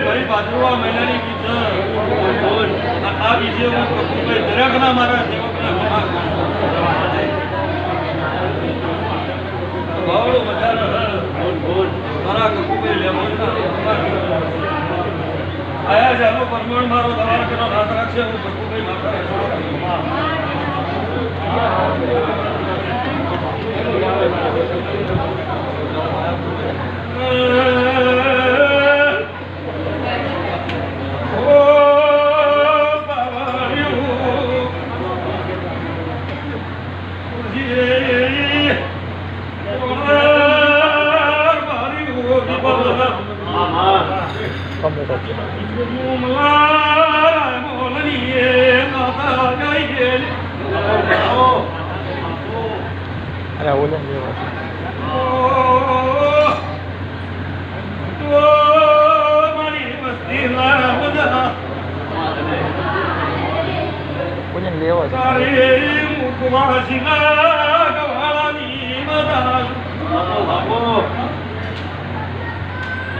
ભાઈ ભાદરવા મહિનાની ગીત આ- બીજે કપૂરભાઈ દરેકના મારા સેવકના ભાવડો છે. મારા કપૂરભાઈ લેમનના આયા છે આનો પરમાણ મારો તમારા પેલો હાથ રાખશે હું માતા અરે ઓલે લેવા.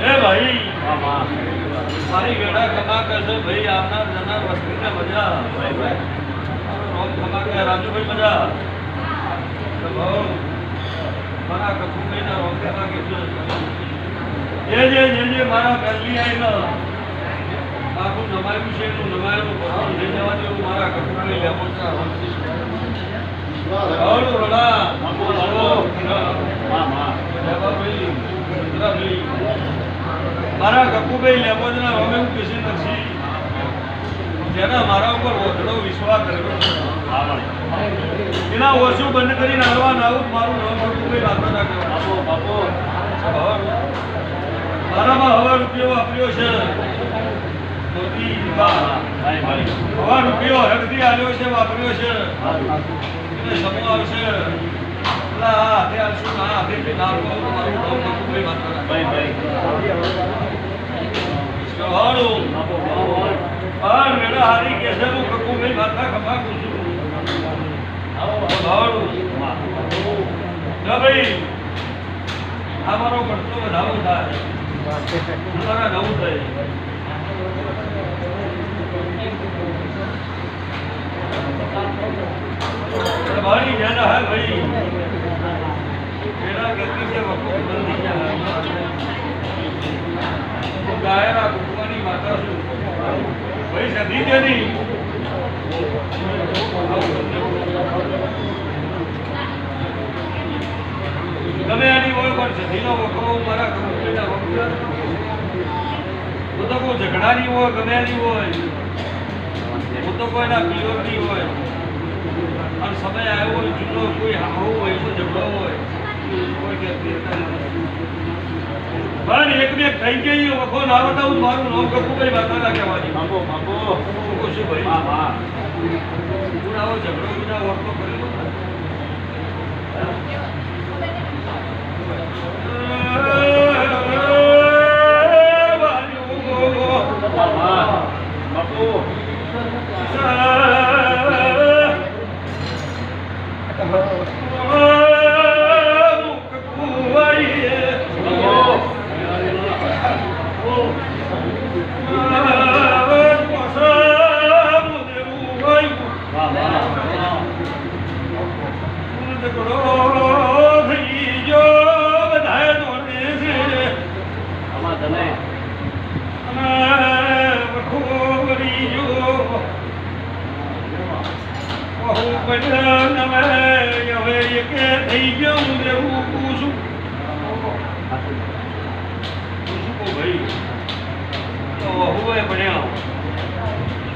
એ ભાઈ મારી વેળા ખમા કરશે ભાઈ આવનાર જનાર વસ્તીને મજા રોજ ખમા કે રાજુભાઈ મજા તો ભાઉ, મારા કપૂરભાઈના રોજ ખમા કે છે. જે જે જે જે મારા પહેલી આવીને આખું નમાયું છે એનું નમાયેલું ભગવાન લઈ મારા લેવાભાઈ, રુદ્રાભાઈ. મારા કપુભાઈ લેબોજના રોમે હું કિસી નથી જેના મારા ઉપર ઓછડો વિશ્વાસ કર્યો. એના ઓછું બંધ કરીને આવવા ના આવું મારું નામ કપુભાઈ વાતો ના. મારામાં હવા રૂપિયો વાપર્યો છે. હવા રૂપિયો હરથી આવ્યો છે વાપર્યો છે. એને આવશે. હાથે આવશું ને ના આવવું મારું ના કહેવાય. કહેવાડું. પણ મેળા હારી કે છે, હું કપુભાઈ માથા ખભા. ના ભાઈ, આ મારો પડતો વધારો થાય. તમારા નવું થાય. ભાઈ જેના હે ભાઈ. મેરા ગતિ છે વખો બંધી ગાયના કુટુંબની માતા છું. સધી છે નહીં. ગમે આની હોય પણ સધીનો વખો મારા કુટુંબના વખો હું તો કોઈ ઝઘડાની હોય ગમે એની હોય હું તો કોઈના પિયોરની હોય. અને સમય આવ્યો હોય, જૂનો કોઈ હાવું હોય, તો ઝઘડો હોય. કોઈ કે પણ એક બે થઈ ગઈ વખો ના બતાવું મારું નામ કપુભાઈ વાતાના કહેવાની બાપો કહું છું ભાઈ. હું આવો ઝઘડો બીજા વર્તો કરેલો. થઈ ગયો હું પૂછું પૂછું કહું ભાઈ તો વહુ એ. ભણ્યા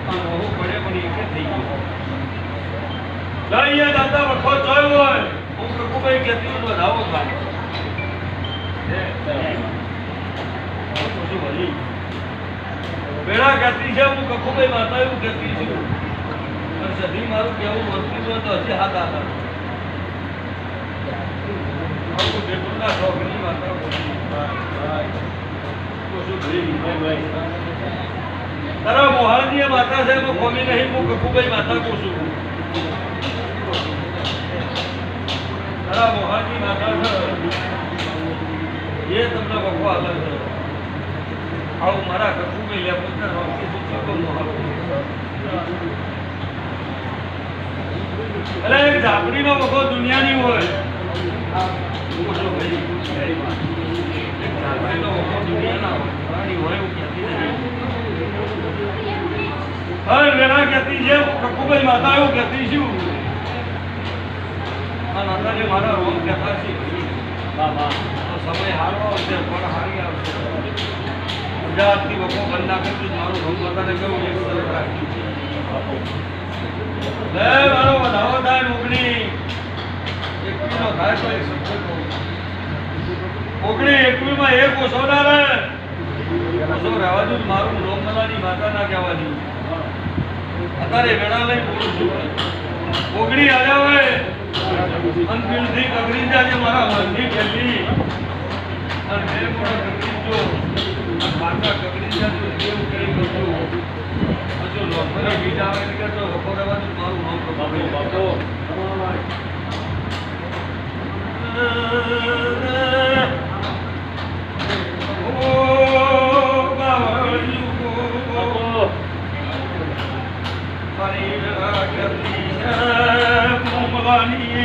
પણ વહુ પણ એક થઈ ગયો લઈએ દાદા વખો જોયો હોય હું કકુભાઈ કહેતી હોય તો થાય પૂછું ભાઈ બેડા કહેતી છે હું કખુભાઈ માતા એવું કહેતી છું સધી મારું કેવું વસ્તુ તો હજી હાથ આગળ તારા મોહાળની માતા છે એમાં કોમી નહીં હું કકુભાઈ માતા પૂછું તારા મોહાળની માતા છે. એ તમને વખો હાલે છે. આવું મારા કકુભાઈ લે પોતાના રોકી તો ચૂકવણું આપું. એક ઝાપડીનો વખો દુનિયાની હોય. કહેતી માતા એવું કહેતી છું. મારા રોમ કહેતા છે. સમય હારો આવશે પણ હારી આવશે. ગુજરાતથી વખો બંધ ના મારું રોમ માતાને કહ્યું એક સરળ રાખ્યું લે મારો વધાવો થાય મોગણી એકવીનો થાય તો એક શબ્દ કહું મોગણી એકવીમાં એક ઓછો ના રહે ઓછો રહેવા દઉં? મારું લોકમલાની માતા ના કહેવા દઉં. અત્યારે વેળા લઈ બોલું છું. ઓગણી આવ્યા હોય. અનપીણથી કગરી જાજે મારા મનથી ખેલી અને મેં મોટો કગરી જો માતા કગરી જાજો એવું કરી બધું હજુ લોકોને બીજા આવે એટલે તો બપોર રહેવા દઉં. મારું નામ પ્રભાવી બાપો. ઓ